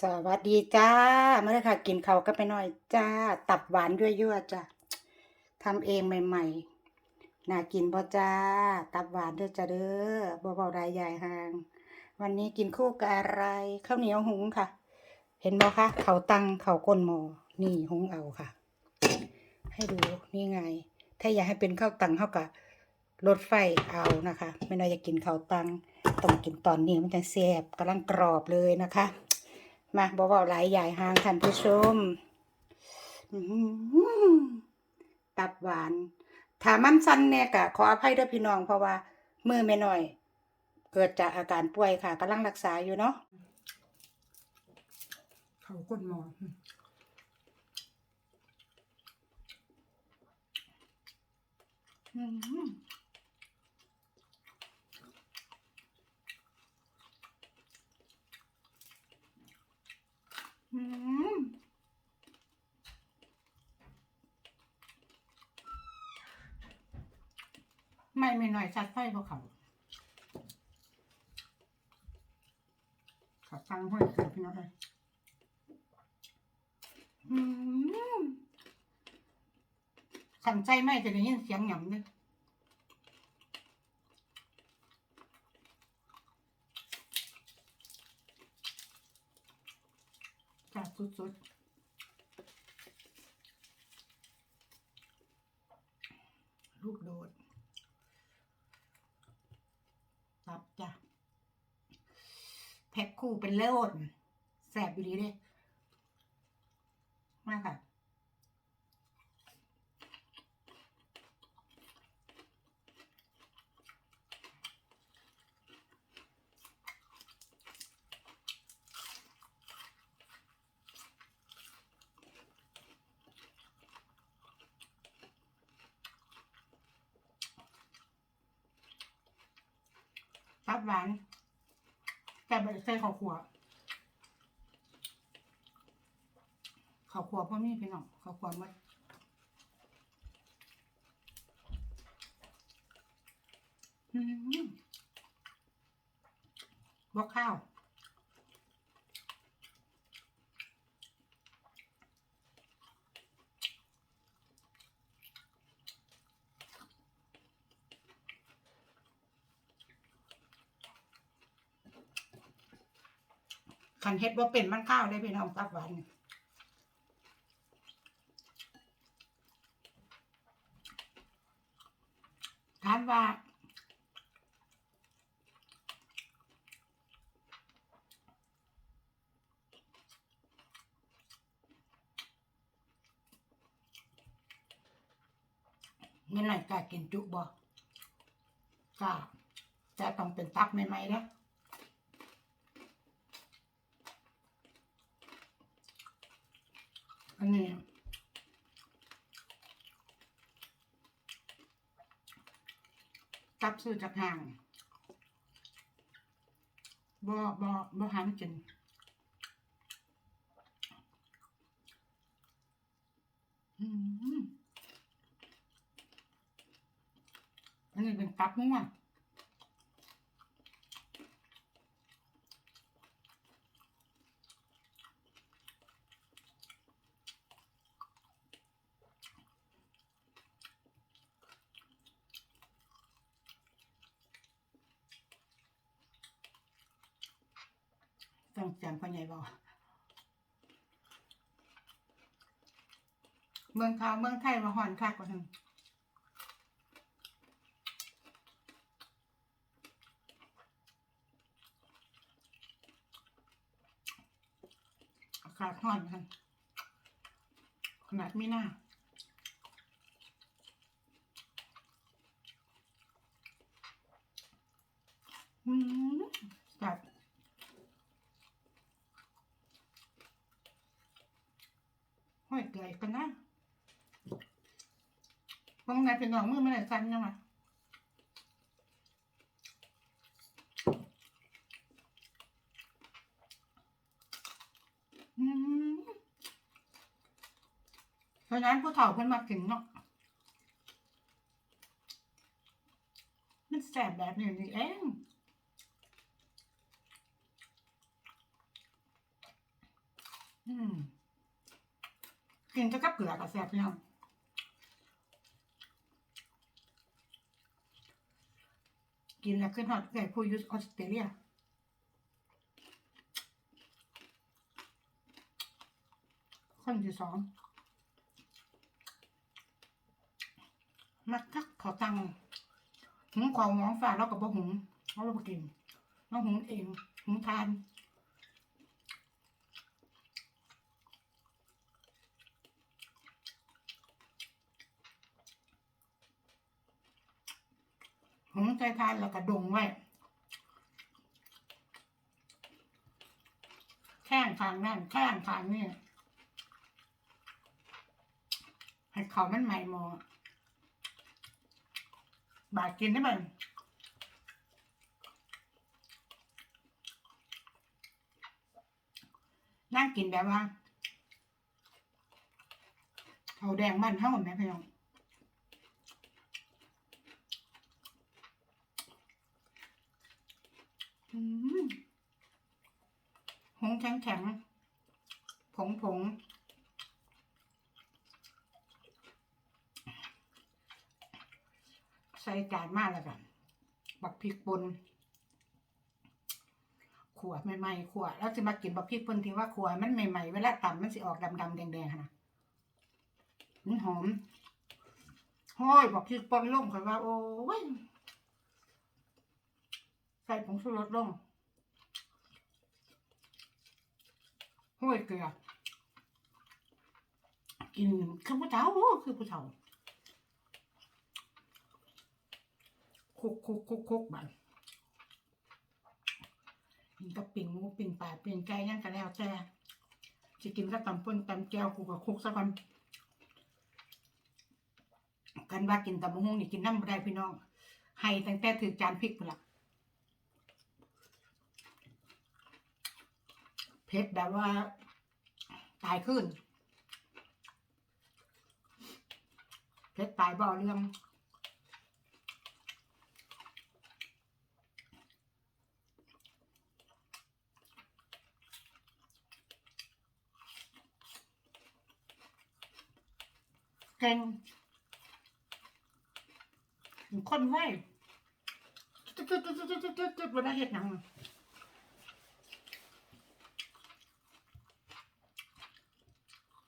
สวัสดีจ้ามาเลยค่ะ กินเขากันไปหน่อยจ้า ตับหวานยั่วๆจ้ะทำเองใหม่ๆน่ากินบ่จ้า ตับหวานเด้อจ้าเด้อเบาๆรายใหญ่หาง วันนี้กินคู่กับอะไรข้าวเหนียวหุงค่ะ เห็นบ่คะเขาตังเขาก้นหมอนี่หุงเอาค่ะ ให้ดูนี่ไง ถ้าอยากให้เป็นข้าวตังเท่ากับรถไฟเอานะคะ ไม่น่าจะกินข้าวตังต้องกินตอนนี้มันจะแซ่บกำลังกรอบเลยนะคะ มาบอกว่าหลายใหญ่ห่างท่านผู้ชมอื้อหือตับหวานถ้ามันสั้นเนี่ยกะขออภัยด้วยพี่น้องเพราะว่ามือไม่น้อย เกิดจากอาการป่วยค่ะกำลังรักษาอยู่เนาะเขาก้นหมออืม ไม่ไม่หน่อยชัดไฟพวกเขาขับฟังห้อยเสือพี่น้องเลยขันใจไม่จะได้ยินเสียงหย่ำเลยจัด สุดๆ ลูกโดด ตับจ้ะ แพ็คคู่เป็นเลิศแสบอยู่ดีเด้มากค่ะ ตับหวานแต่ใบใส่ข้าวขัวข้าวขัวพ่อมีพี่น้องข้าวขัวหมดอืมบอกข้าว ขันเฮ็ดว่าเป็นมันข้าวได้พี่น้องตับหวานนี่ถามว่าเมื่อไหร่กากินจุบ่กล้าจะต้องเป็นตับใหม่ๆแล้ว อันนี้ตับซื้อจากห้างบ่บ่บ่หามกินอันนี้เป็นตับมั่ว ต้องเสียงพ่อใหญ่บอกเมืองเขาวเมืองไทยมาหอนคักกว่าทั้งอากาศร้อนทั้งขนาดไม่น่าอืมแบบห้อยเกยกันนะตร งไหนเป็นหนองมือไม่ได้สั่นยังไงเพราะนั้นผู้เฒ่าเพิ่นมากินเนาะมันแสบแบบนี้นี่เองอืมกินก็กับเกลือกับแซ่บพี่น้อง กินแล้วขึ้นหอตไก่พูยุสออสเตรเลียคนที่สอง มักทักขอตังหุงของน้องฝาแล้วกับบ่หุงเราเราไปกินน้องหุงเองหุงทาน หุงใจทานแล้วก็ดงไว้ แข้งทางนั่นแข้งทางนี่ให้เขามันใหม่หมอบาดกินได้มันนั่งกินแบบว่าเขาแดงมันเท่าไหมพี่น้องอืม หงแข็งแข็งผงผงใส่จานมากแล้วกันบักพริกปนขัวใหม่ๆขัวแล้วจะมากินบักพริกปนที่ว่าขัวมันใหม่ๆเวลาตำมันสิออกดำๆแดงๆค่ะนะมันหอมห้อยบักพริกปนลงคอยว่า โอ้ย ใส่ผงชูรสลงห้อยเกลือ กินคือผู้เฒ่าคือผู้เฒ่าคุกคุกคุกคุกบันกินกับปิ่งหมูปิ่งปลาปิ่งไก่ยังก็แล้วแต่จะกินกับตำป่นตำแก้วกูกับคุกซะก่อนกันว่ากินตำมะฮุ่งนี่กินน้ำบ่ได้พี่น้อง ให้ตั้งแต่ถือจานพริกพุ่นละ เผ็ดแบบว่า ตายขึ้นเผ็ดตายบ่อเรื่องเก่งคนไว้จุดจุดจุดจุดจุดจุดจุดวันนั้นเห็ดหนัง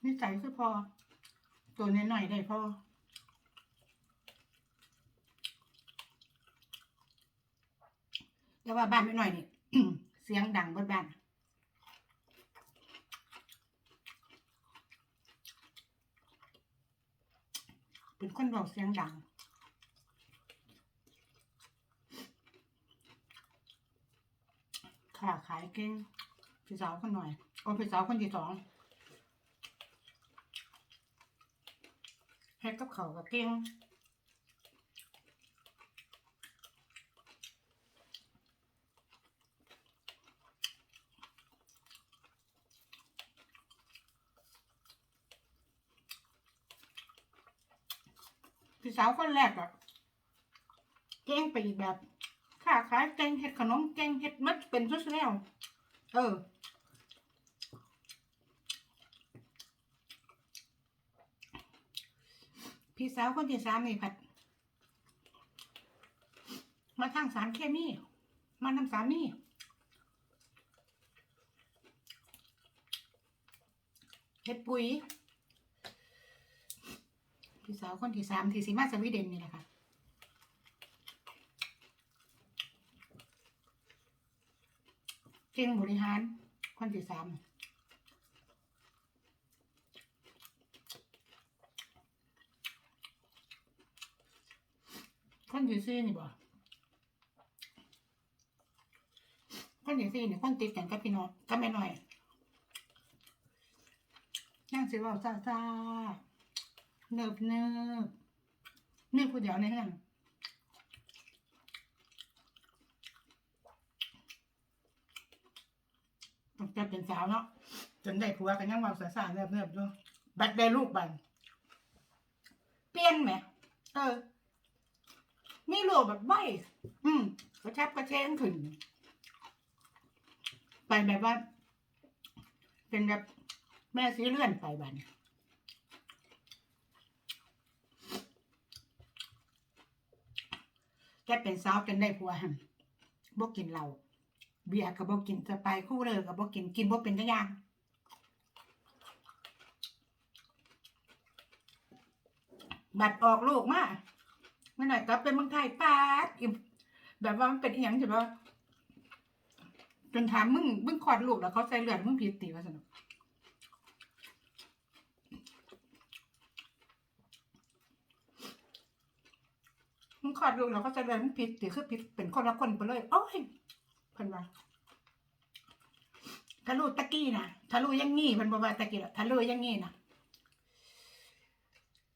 นี่ใจคือพอ ตัวน้อยๆได้พอแต่ว่าบ้านไม่หน่อยนี่เสียงดังเบิดบ้านเป็นคนบอกเสียงดังค่ะขายเก่งพี่สาวคนหน่อยโอ้พี่สาวคนที่สอง เขากับเก่งพี่สาวคนแรกอะเก่งไปแบบค้าขายเก่งเฮ็ดขนมเก่งเฮ็ดมัดเป็นชุดแล้ว เออ พี่สาวคนที่สามนี่ผัด มาทางสารเคมีมานำสามีเฮ็ดปุ๋ยพี่สาวคนที่สามที่สีมาสวีเดนนี่แหละค่ะเก่งบริหารคนที่สาม คนที่สี่นี่บ่คนที่สี่นี่คนติดกันกับพี่น้องก็ไม่น้อยนั่งสิเว่าซาซาเนิบเนิบนี่ผู้เดียวในนั้นตั้งแต่เป็นสาวเนาะจนได้ผัวกันยังเว่าซาซาๆเนิบเนิบๆด้วยบัดได้ลูกบันเปลี่ยนไหมเออ มีโลแบบใบอืมกระชับกระเชงขึ้น ไปแบบว่า เป็นแบบแม่สีเลื่อนไปบันแกเป็นสาวจนได้ผัวหันบ่กินเหล้าเบียร์ก็บ่กินจะไปคู่เลยก็บ่กินกินบ่เป็นจังอย่างบัดออกลูกมา เมื่อไหร่กลับไปเมืองไทยปาดอิ่มแบบว่ามันเป็นอีหยังใช่ปะจนถามมึงมึงคลอดลูกแล้วเขาใส่เลือดมึงผิดตีว่าสนุกมึงคลอดลูกแล้วเขาใส่เลือดมึงผิดตีคือผิดเป็นคนละคนไปเลยโอ้ยเพิ่นว่าทะลุตะกี้นะทะลุยังงี้เพิ่นบอกว่าตะกี้ละทะลุยังงี้นะ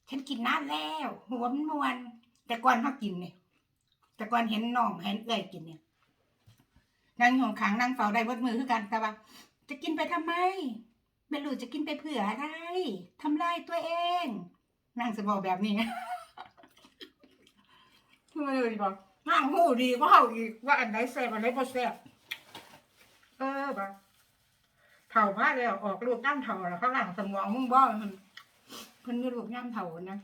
ฉันกินน้ำแล้วหัวมันมวน แต่ก่อนเขากินเนี่ยแต่ก่อนเห็นน้องเห็นเอ้อยกินเนี่ยนางอยข้างนางเฝ้าได้วัดมือคือกันแต่ว่า จะกินไปทำไมไม่รู้จะกินไปเผื่ออะไรทำลายตัวเองนางจะบอกแบบนี้ไม่รู้ดีบอกนางหูดีกว่าเขาอีกว่าอันไหนแซ่บอันไหนบ่แซ่บเออบ่เถ่ามากเลยออกลูกย่ำเถ่าแล้วข้างหลังสมองมึงบ่มันเพิ่นมีลูกย่ำเถ่านะ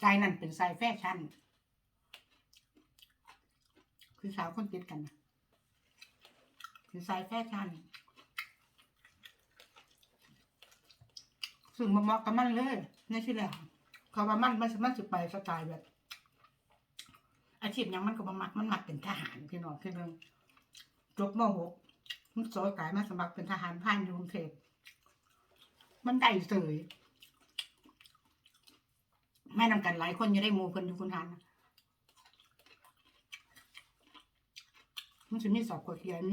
สายนั่นเป็นสายแฟชั่น คือสาวคนติดกันนะคือสายแฟชั่นซึ่งมาเหมาะกับมันเลยนที่แรกเขาว่ามันมันมันสิไปสไตล์แบบ อาชีพยังมันก็มามักมันมักเป็นทหารพี่น้องคือเรื่องจบม .6 มันโสดกายมาสมัครเป็นทหารผ่านอยู่กรุงเทพมันได้เสย แม่นำกันหลายคนจะได้หมูเพิ่นอยู่คุณทานมันจะมีสอบกดเขียน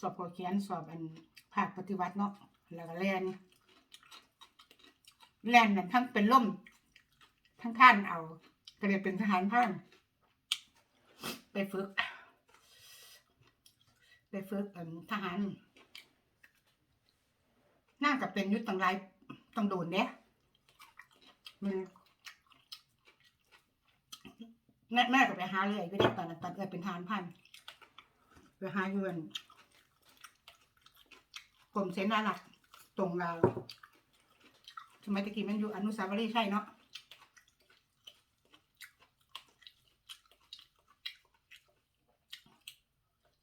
สอบกดเขียนสอบอันภาคปฏิวัติเนาะแล้วก็แลนแลนนั่นทั้งเป็นล่มทั้งท่านเอาก็เลยเป็นทหารผ่านไปฝึก ไปฝึกอันทหารน่าจะเป็นยุทธต่างไรต้องโดนเด้ มันแม่แม่ก็ไปหาเลยไปได้ตอนนั้นตอนเกิดเป็นทานพันไปหาเยือนกรมเสนาหลักตรงเราสมัยตะกี้มันอยู่อนุสาวรีย์ใช่เนาะ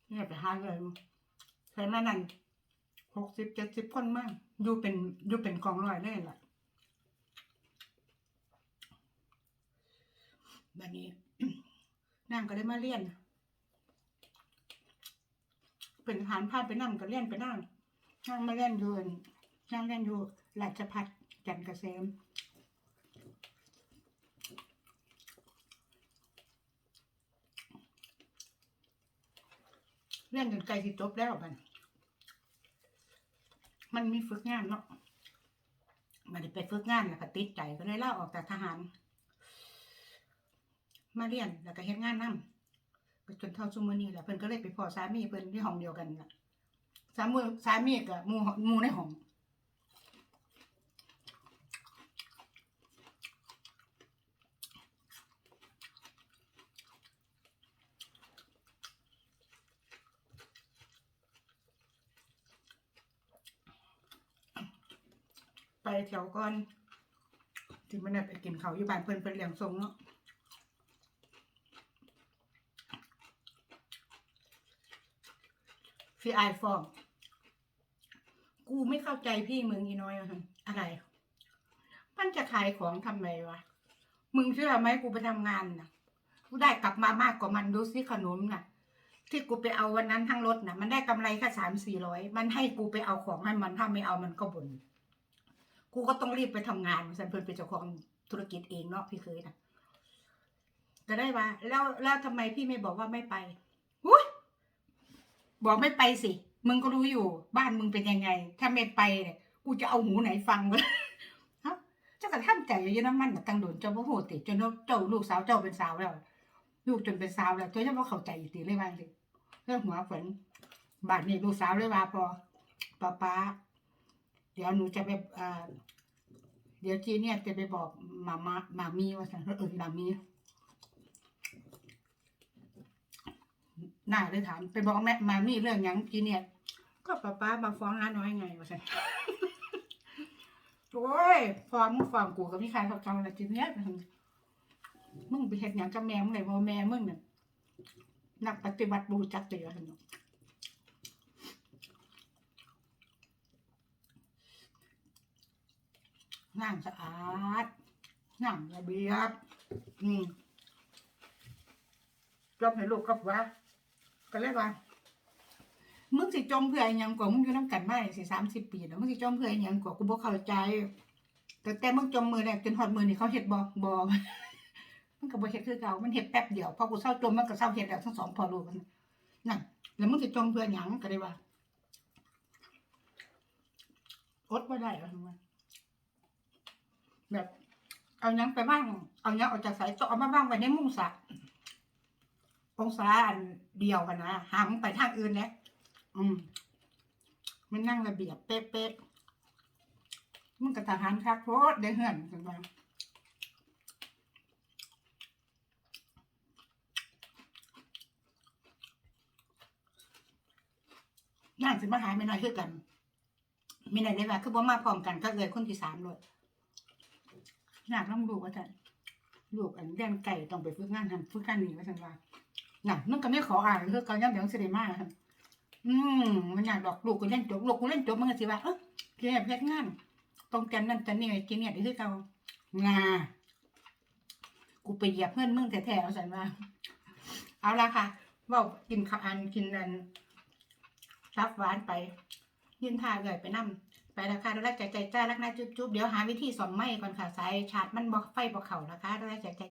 เนี่ยไปหาเลยใช่แม่นั่นหกสิบเจ็ดสิบคนมากอยู่เป็นอยู่เป็นกองร้อยเลยล่ะ แบบ นี้นางก็ได้มาเรียน เป็นทหารพาดไปนั่งก็เรียนไปนั่งนั่งมาเรียนอยู่นนั่งเรียนอยู่ราชพัฒจันทร์เกษมเรียนจนใกล้ที่จบแล้วบันมันมีฝึกงานเนาะมันไปฝึกงานแล้วก็ติดใจก็เลยล่าออกจากทหาร มาเรียนแล้วก็เฮ็ดงานนำก็จนเท่าซุมื้อนี้แหละเพิ่นก็เลยไปพ้อสามีเพิ่นที่ห้องเดียวกันน่ะสามีสามีกับหมู่หมู่ในห้องไปแถวก่อนที่มันได้ไปกินข้าวอยู่บ้านเพิ่นเพิ่นเลี้ยงส่งเนาะ พี่ไอฟองกูไม่เข้าใจพี่มึงอีน้อยอะอะไร มันจะขายของทำไมวะ มึงเชื่อไหมกูไปทำงานนะกูได้กลับมามากกว่ามันดูสิขนมน่ะ ที่กูไปเอาวันนั้นทั้งรถน่ะ มันได้กำไรแค่สามสี่ร้อยมันให้กูไปเอาของให้มันถ้าไม่เอามันก็บ่นกูก็ต้องรีบไปทำงานฉันเพิ่นเป็นเจ้าของธุรกิจเองเนาะพี่เคยนะจะได้ว่าแล้วแล้วทำไมพี่ไม่บอกว่าไม่ไป บอกไม่ไปสิ มึงก็รู้อยู่ บ้านมึงเป็นยังไง ถ้าไม่ไปเนี่ยกูจะเอาหูไหนฟังวะฮะเจ้ากระท่ำใจอยู่น้ำมันตังโดนเจ้าพ่อโหติจนเจ้าลูกสาวเจ้าเป็นสาวแล้ว ลูกจนเป็นสาวแล้วเจ้าจะว่าเข้าใจอีกตีเลยว่าสิเรื่องหัวฝนบาดนี้ลูกสาวเลยว่าพอป้าป้าเดี๋ยวหนูจะไปเดี๋ยวจีเนี่ยจะไปบอกมามามามีว่าสันเออมามี หน่าเลยถาม ไปบอกแม่มามีเรื่องหยังจีเนี่ย ก็ป้าป้ามาฟ้องน้าน้อยไงว่าสัน โอ้ยฟ้องมึงฟ้องกูกับพี่ชายเขาทำอะไรจีเนี่ยมึงไปเห็นอย่างกับแม่มึงเลยว่าแม่มึงเนี่ยนักปฏิบัติบูจักเตือสนุกนั่งสะอาดนั่งระเบียบอืมจบให้ลูกกับว่า ก็เลยว่ามึงสิจมเพื่ออหยังกว่ามึงอยู่น้ำกันมาสิสามสิบปีแล้วมึงสิจมเพื่ออหยังกว่ากูบ่เข้าใจ แต่แต่มึงจมมือแรกจนหอดมือนี่เขาเฮ็ดบ่บ่มันก็บ่เฮ็ดคือเก่ามันเฮ็ดแป๊บเดียวพอกูเศร้าจมมันก็เศร้าเฮ็ดแล้วทั้งสองพอลูกกันนั่นแล้วมึงสิจมเพื่อหยังก็ได้ว่าอดบ่ได้ว่าทำไมแบบ เอายังไปบ้างเอายังออกจากสายต้องเอามาบ้างไว้ในมุ้งสระ องศาอันเดียวกันนะห้ามงไปทางอื่นแล้วอืม มันนั่งระเบียบเป๊ะๆมึงกับทหารคักโพดได้เหือนกันมาน่าสิมาหายไม่น้อยคือกันไม่ไหนได้ว่าคือบ่มาพร้อมกันก็เลยคนที่สามเลยอยากต้องดูว่าท่านลูกอันเรียนไก่ต้องไปฝึกงานหันฝึกงานนี่ว่าท่านว่า น่ะมึงก็ไม่ขออ่านคือเขาย่ำเดี๋ยวสิได้มาท่านอืมมันอยากดอกลูกกูเล่นจบลูกกูเล่นจบมันก็สิว่าเออเกี่ยเพชรงานตรงแกนนั่นแต่นี่กินเนี่ยนี่คือเขางากูไปเหยียบเพื่อนมึงแท้ๆเอาสันว่าเอาละค่ะเว่ากินข้าวอันกินอันรับหวานไป ยินทาเลยไปนั่ไปล้วค่ะรักใจใจจ้ารักนาจุ๊บๆเดี๋ยวหาวิธีสอมไหมก่อนค่ะสายชาร์จมันบอกไฟบอกเข่านะคะรักใจใจ